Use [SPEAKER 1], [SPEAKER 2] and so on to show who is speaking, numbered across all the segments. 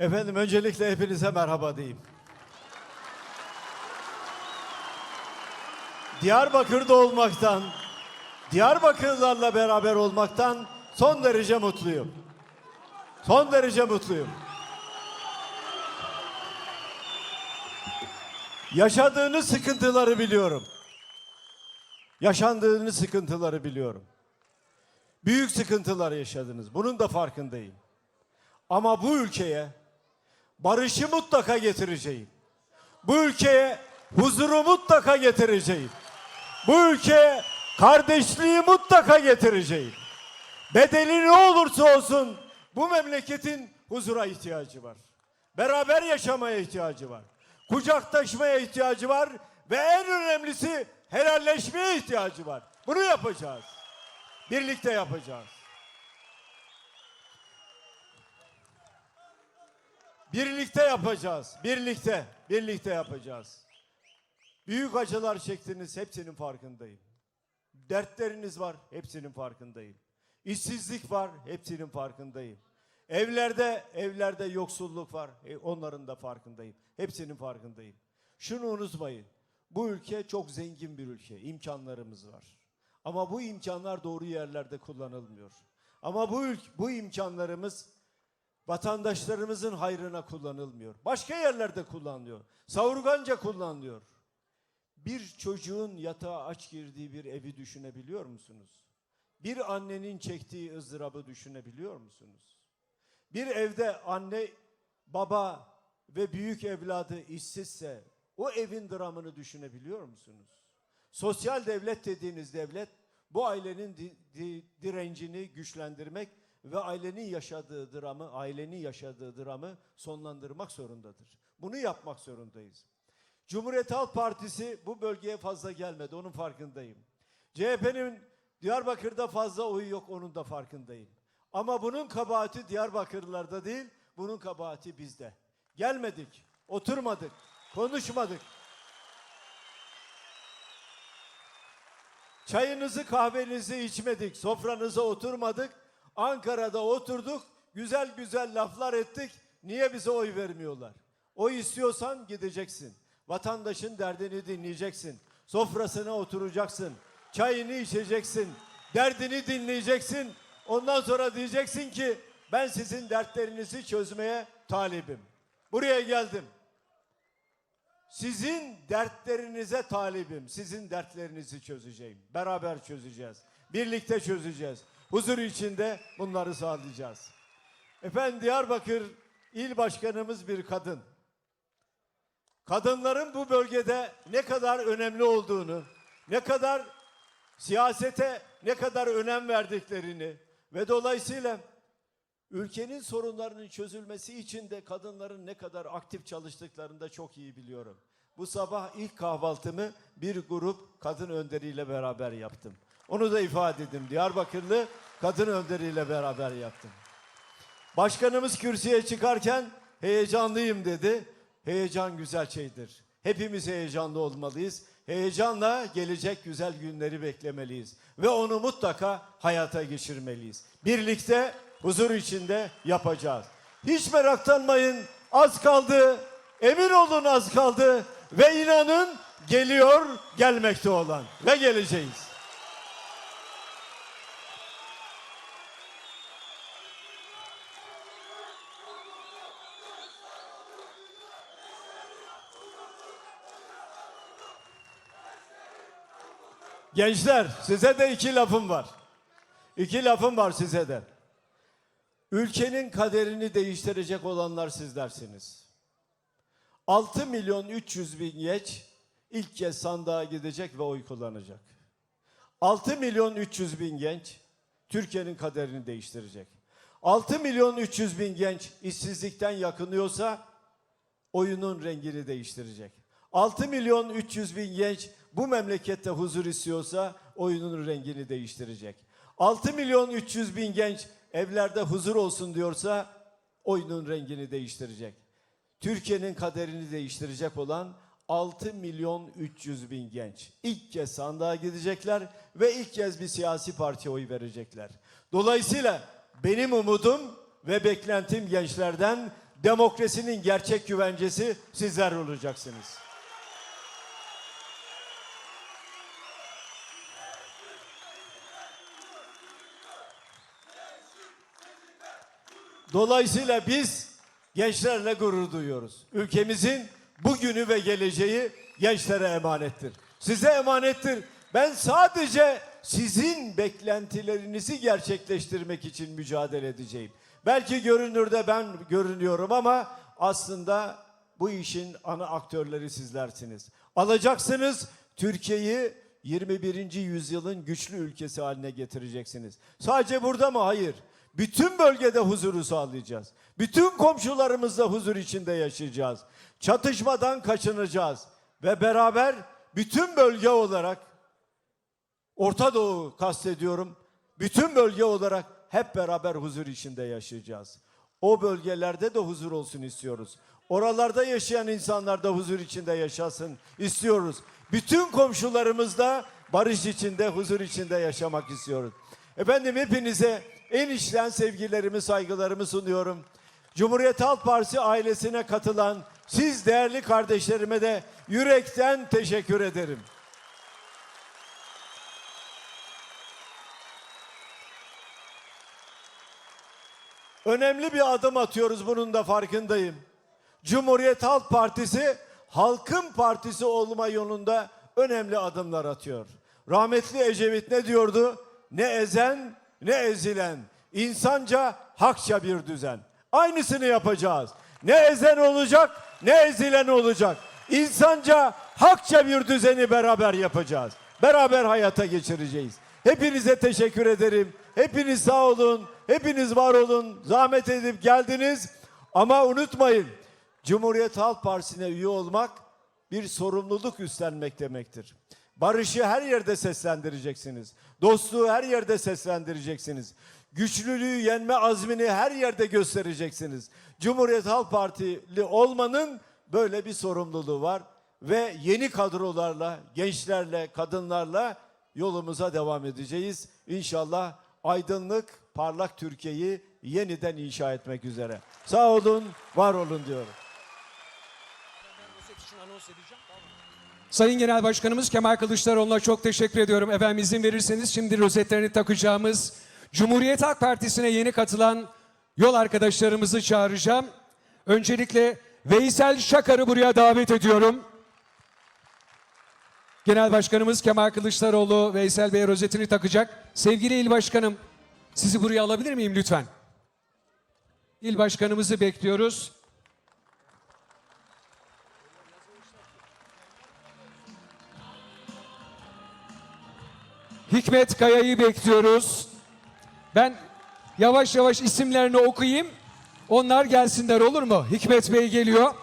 [SPEAKER 1] Efendim öncelikle hepinize merhaba diyeyim. Diyarbakır'da olmaktan, Diyarbakırlarla beraber olmaktan son derece mutluyum. Son derece mutluyum. Yaşadığınız sıkıntıları biliyorum. Yaşandığınız sıkıntıları biliyorum. Büyük sıkıntılar yaşadınız. Bunun da farkındayım. Ama bu ülkeye barışı mutlaka getireceğim. Bu ülkeye huzuru mutlaka getireceğim. Bu ülkeye kardeşliği mutlaka getireceğim. Bedeli ne olursa olsun bu memleketin huzura ihtiyacı var. Beraber yaşamaya ihtiyacı var. Kucaktaşmaya ihtiyacı var ve en önemlisi helalleşmeye ihtiyacı var. Bunu yapacağız. Birlikte yapacağız. Birlikte yapacağız. Birlikte, birlikte yapacağız. Büyük acılar çektiniz, hepsinin farkındayım. Dertleriniz var, hepsinin farkındayım. İşsizlik var, hepsinin farkındayım. Evlerde, evlerde yoksulluk var, e, onların da farkındayım. Hepsinin farkındayım. Şunu unutmayın. Bu ülke çok zengin bir ülke. imkanlarımız var. Ama bu imkanlar doğru yerlerde kullanılmıyor. Ama bu ülk, bu imkanlarımız vatandaşlarımızın hayrına kullanılmıyor. Başka yerlerde kullanılıyor. Savurganca kullanılıyor. Bir çocuğun yatağa aç girdiği bir evi düşünebiliyor musunuz? Bir annenin çektiği ızdırabı düşünebiliyor musunuz? Bir evde anne, baba ve büyük evladı işsizse o evin dramını düşünebiliyor musunuz? Sosyal devlet dediğiniz devlet bu ailenin di- di- direncini güçlendirmek ve ailenin yaşadığı dramı, ailenin yaşadığı dramı sonlandırmak zorundadır. Bunu yapmak zorundayız. Cumhuriyet Halk Partisi bu bölgeye fazla gelmedi, onun farkındayım. CHP'nin Diyarbakır'da fazla oyu yok, onun da farkındayım. Ama bunun kabahati Diyarbakırlılarda değil, bunun kabahati bizde. Gelmedik, oturmadık, konuşmadık. Çayınızı kahvenizi içmedik, sofranıza oturmadık. Ankara'da oturduk, güzel güzel laflar ettik. Niye bize oy vermiyorlar? Oy istiyorsan gideceksin. Vatandaşın derdini dinleyeceksin. Sofrasına oturacaksın. Çayını içeceksin. Derdini dinleyeceksin. Ondan sonra diyeceksin ki ben sizin dertlerinizi çözmeye talibim. Buraya geldim. Sizin dertlerinize talibim. Sizin dertlerinizi çözeceğim. Beraber çözeceğiz. Birlikte çözeceğiz. Huzur içinde bunları sağlayacağız. Efendim Diyarbakır İl Başkanımız bir kadın. Kadınların bu bölgede ne kadar önemli olduğunu, ne kadar siyasete ne kadar önem verdiklerini ve dolayısıyla ülkenin sorunlarının çözülmesi için de kadınların ne kadar aktif çalıştıklarını da çok iyi biliyorum. Bu sabah ilk kahvaltımı bir grup kadın önderiyle beraber yaptım. Onu da ifade ettim. Diyarbakırlı kadın önderiyle beraber yaptım. Başkanımız kürsüye çıkarken heyecanlıyım dedi. Heyecan güzel şeydir. Hepimiz heyecanlı olmalıyız. Heyecanla gelecek güzel günleri beklemeliyiz. Ve onu mutlaka hayata geçirmeliyiz. Birlikte huzur içinde yapacağız. Hiç meraklanmayın. Az kaldı. Emin olun az kaldı. Ve inanın geliyor gelmekte olan. Ve geleceğiz. Gençler size de iki lafım var. İki lafım var size de. Ülkenin kaderini değiştirecek olanlar sizlersiniz. 6 milyon 300 bin genç ilk kez sandığa gidecek ve oy kullanacak. 6 milyon 300 bin genç Türkiye'nin kaderini değiştirecek. 6 milyon 300 bin genç işsizlikten yakınıyorsa oyunun rengini değiştirecek. 6 milyon 300 bin genç bu memlekette huzur istiyorsa oyunun rengini değiştirecek. 6 milyon 300 bin genç evlerde huzur olsun diyorsa oyunun rengini değiştirecek. Türkiye'nin kaderini değiştirecek olan 6 milyon 300 bin genç ilk kez sandığa gidecekler ve ilk kez bir siyasi partiye oy verecekler. Dolayısıyla benim umudum ve beklentim gençlerden demokrasinin gerçek güvencesi sizler olacaksınız. Dolayısıyla biz gençlerle gurur duyuyoruz. Ülkemizin bugünü ve geleceği gençlere emanettir. Size emanettir. Ben sadece sizin beklentilerinizi gerçekleştirmek için mücadele edeceğim. Belki görünürde ben görünüyorum ama aslında bu işin ana aktörleri sizlersiniz. Alacaksınız Türkiye'yi 21. yüzyılın güçlü ülkesi haline getireceksiniz. Sadece burada mı? Hayır. Bütün bölgede huzuru sağlayacağız. Bütün komşularımızla huzur içinde yaşayacağız. Çatışmadan kaçınacağız. Ve beraber bütün bölge olarak Orta Doğu kastediyorum. Bütün bölge olarak hep beraber huzur içinde yaşayacağız. O bölgelerde de huzur olsun istiyoruz. Oralarda yaşayan insanlar da huzur içinde yaşasın istiyoruz. Bütün komşularımız da barış içinde, huzur içinde yaşamak istiyoruz. Efendim hepinize en içten sevgilerimi, saygılarımı sunuyorum. Cumhuriyet Halk Partisi ailesine katılan siz değerli kardeşlerime de yürekten teşekkür ederim. Önemli bir adım atıyoruz bunun da farkındayım. Cumhuriyet Halk Partisi halkın partisi olma yolunda önemli adımlar atıyor. Rahmetli Ecevit ne diyordu? Ne ezen ne ezilen, insanca hakça bir düzen. Aynısını yapacağız. Ne ezen olacak ne ezilen olacak. İnsanca hakça bir düzeni beraber yapacağız. Beraber hayata geçireceğiz. Hepinize teşekkür ederim. Hepiniz sağ olun. Hepiniz var olun. Zahmet edip geldiniz. Ama unutmayın. Cumhuriyet Halk Partisi'ne üye olmak bir sorumluluk üstlenmek demektir. Barışı her yerde seslendireceksiniz. Dostluğu her yerde seslendireceksiniz. Güçlülüğü yenme azmini her yerde göstereceksiniz. Cumhuriyet Halk Partili olmanın böyle bir sorumluluğu var ve yeni kadrolarla, gençlerle, kadınlarla yolumuza devam edeceğiz. İnşallah aydınlık, parlak Türkiye'yi yeniden inşa etmek üzere. Sağ olun, var olun diyorum.
[SPEAKER 2] Sayın Genel Başkanımız Kemal Kılıçdaroğlu'na çok teşekkür ediyorum. Efendim izin verirseniz şimdi rozetlerini takacağımız Cumhuriyet Halk Partisi'ne yeni katılan yol arkadaşlarımızı çağıracağım. Öncelikle Veysel Şakar'ı buraya davet ediyorum. Genel Başkanımız Kemal Kılıçdaroğlu Veysel Bey rozetini takacak. Sevgili İl Başkanım sizi buraya alabilir miyim lütfen? İl Başkanımızı bekliyoruz. Hikmet Kaya'yı bekliyoruz. Ben yavaş yavaş isimlerini okuyayım. Onlar gelsinler olur mu? Hikmet Bey geliyor.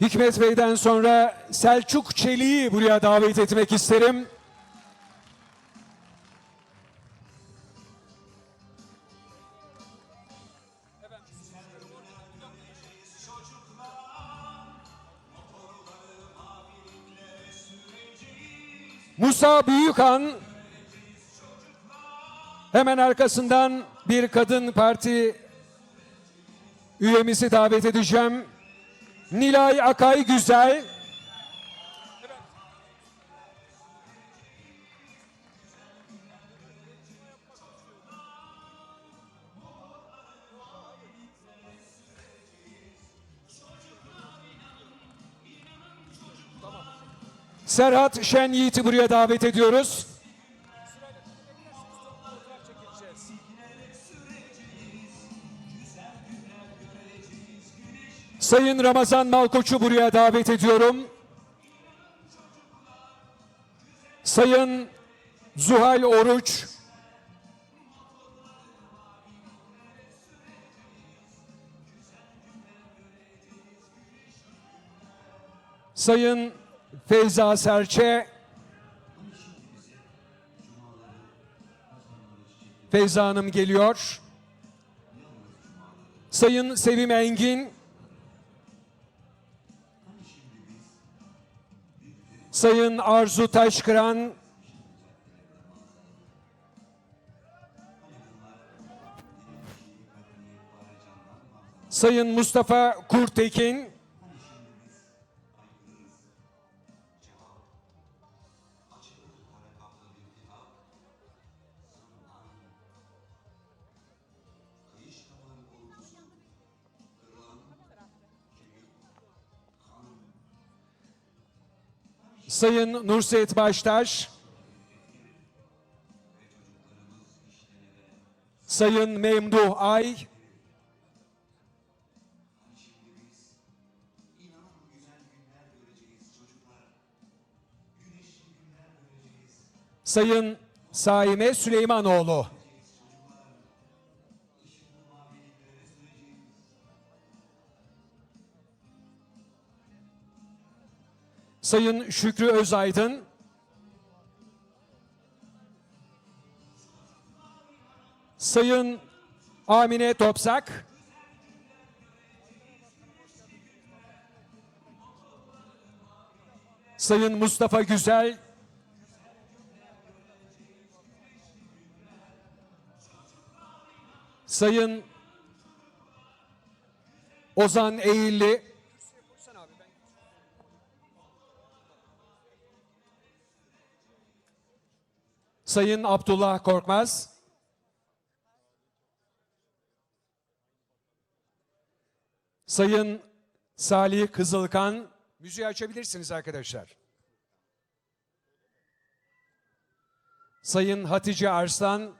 [SPEAKER 2] Hikmet Bey'den sonra Selçuk Çelik'i buraya davet etmek isterim. Musa Büyükhan hemen arkasından bir kadın parti üyemizi davet edeceğim. Nilay Akay Güzel. Serhat Şen Yiğit'i buraya davet ediyoruz. Sayın Ramazan Malkoç'u buraya davet ediyorum. Sayın Zuhal Oruç. Sayın Feyza Serçe. Feyza Hanım geliyor. Sayın Sevim Engin. Sayın Arzu Taşkıran. Sayın Mustafa Kurtekin. Sayın Nurset Baştaş, Sayın Memduh Ay, Sayın Saime Süleymanoğlu. Sayın Şükrü Özaydın. Sayın Amine Topsak. Sayın Mustafa Güzel. Sayın Ozan Eğilli. Sayın Abdullah Korkmaz. Sayın Salih Kızılkan. Müziği açabilirsiniz arkadaşlar. Sayın Hatice Arslan.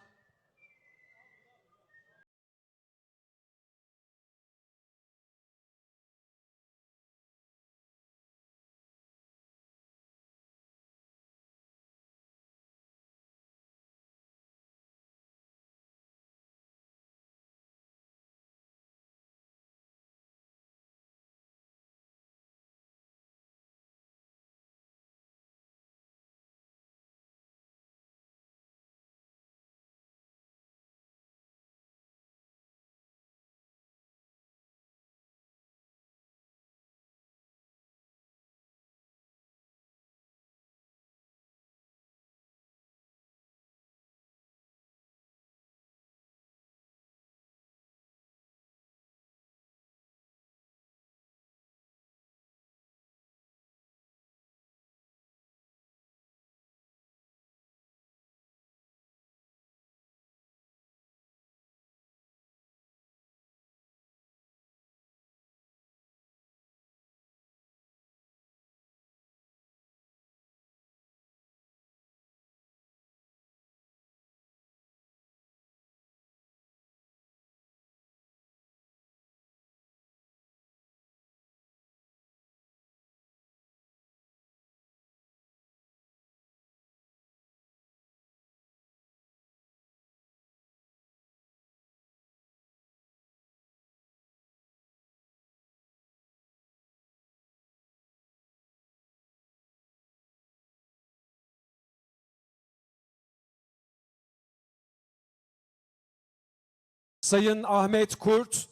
[SPEAKER 2] Sayın Ahmet Kurt.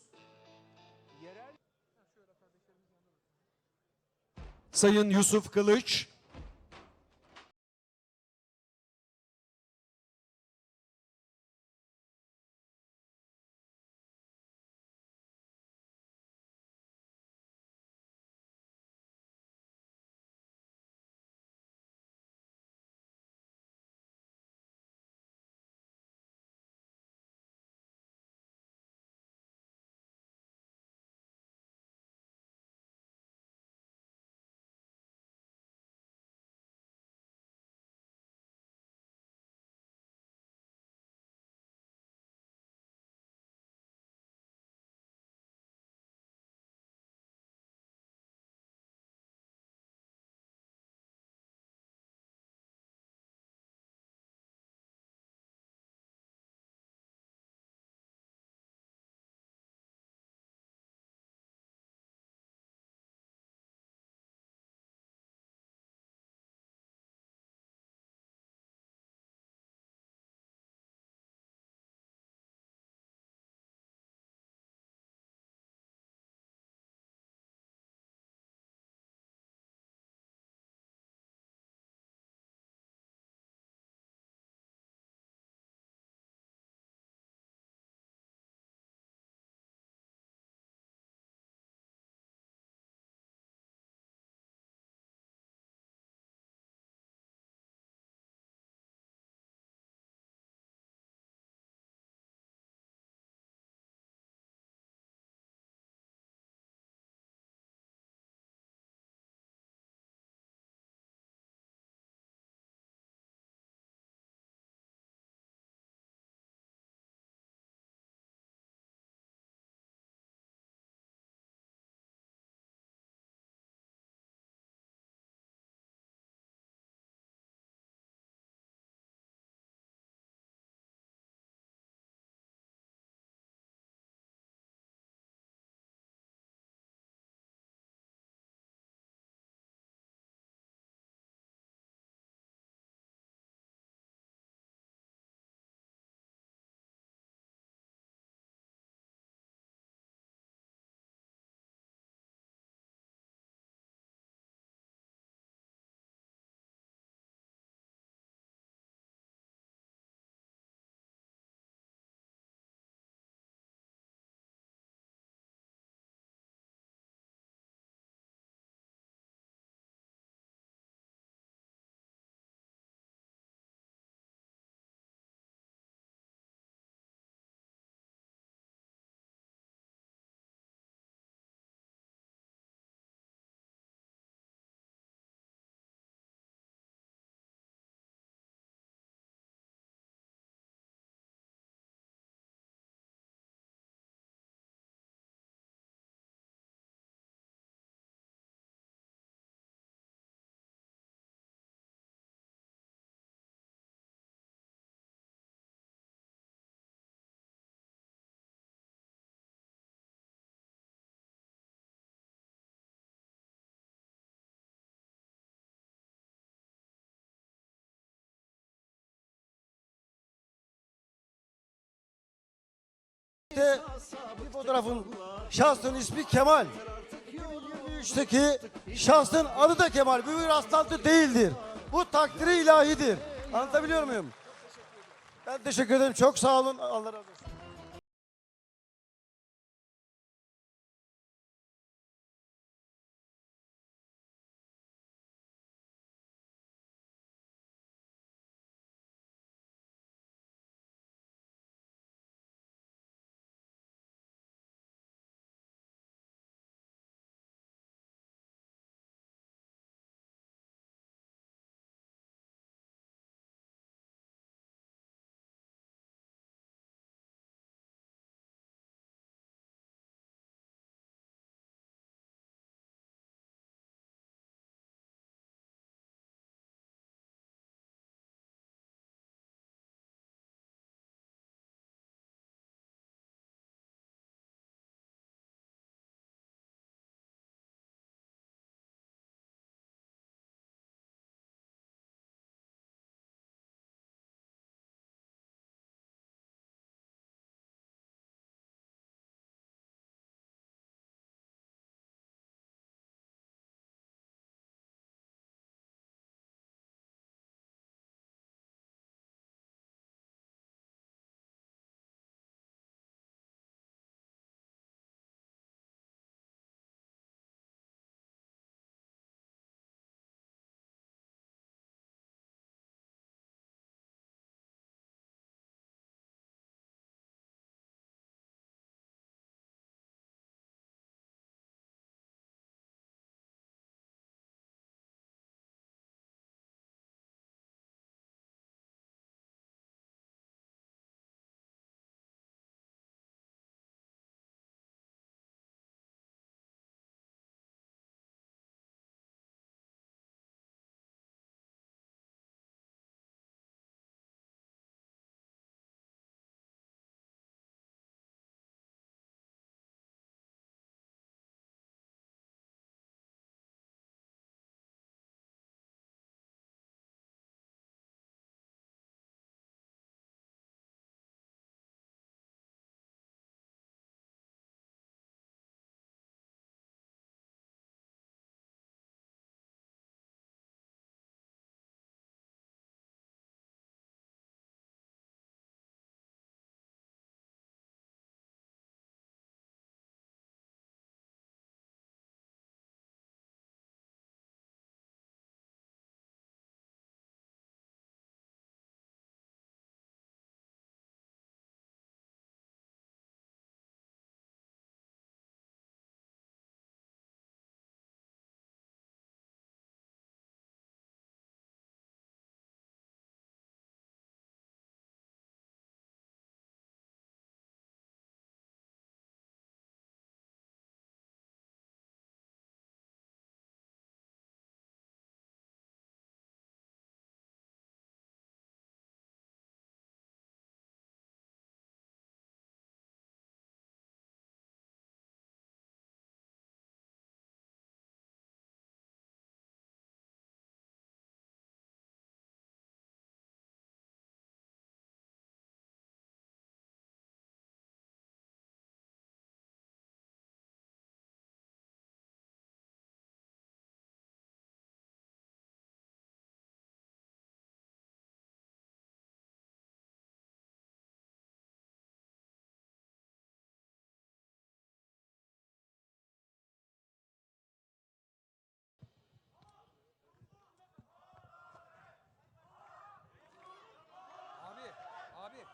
[SPEAKER 2] Sayın Yusuf Kılıç.
[SPEAKER 3] İşte bir fotoğrafın şahsın ismi Kemal. 2023'teki şahsın adı da Kemal. Bu bir rastlantı değildir. Bu takdiri ilahidir. Anlatabiliyor muyum? Ben teşekkür ederim. Çok sağ olun. Allah razı olsun.
[SPEAKER 2] Abi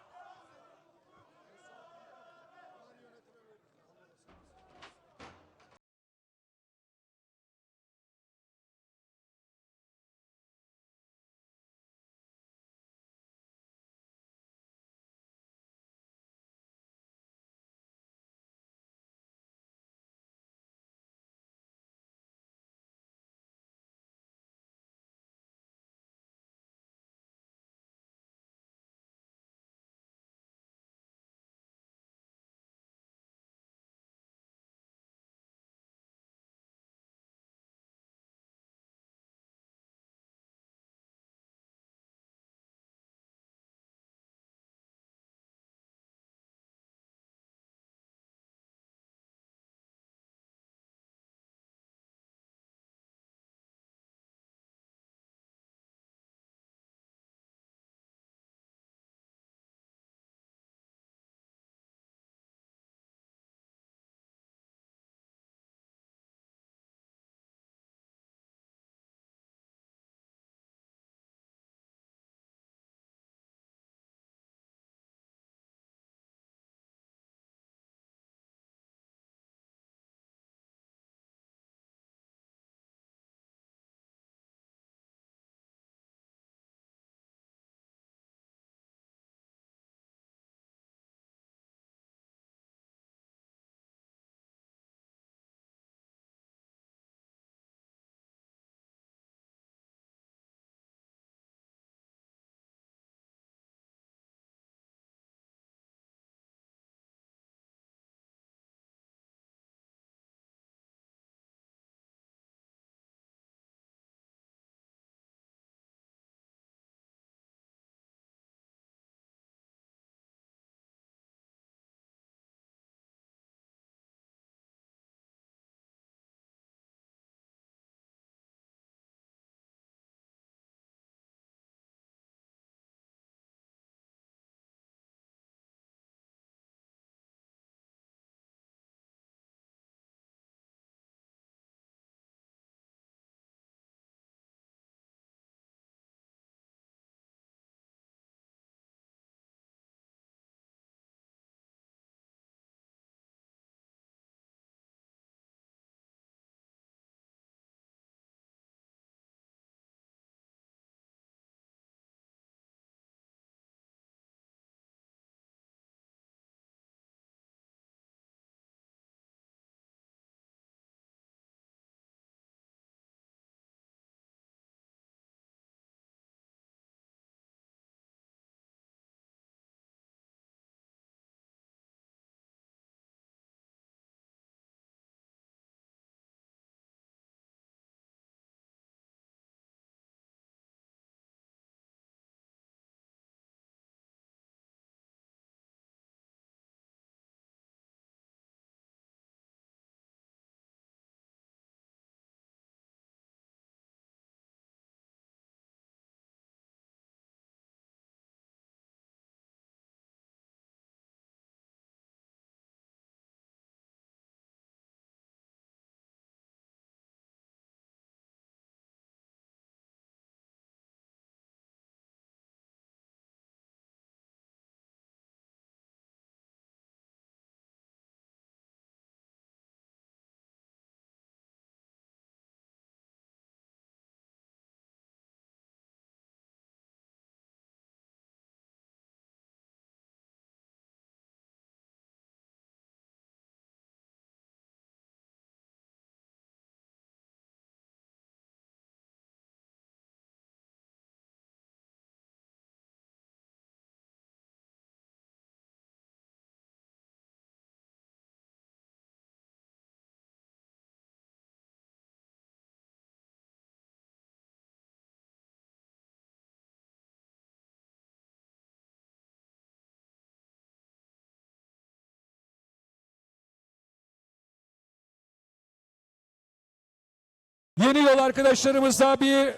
[SPEAKER 2] Yeni yol arkadaşlarımız da bir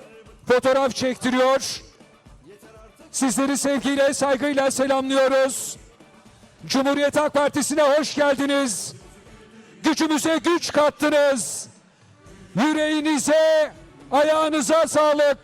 [SPEAKER 2] fotoğraf çektiriyor. Sizleri sevgiyle, saygıyla selamlıyoruz. Cumhuriyet Halk Partisi'ne hoş geldiniz. Gücümüze güç kattınız. Yüreğinize, ayağınıza sağlık.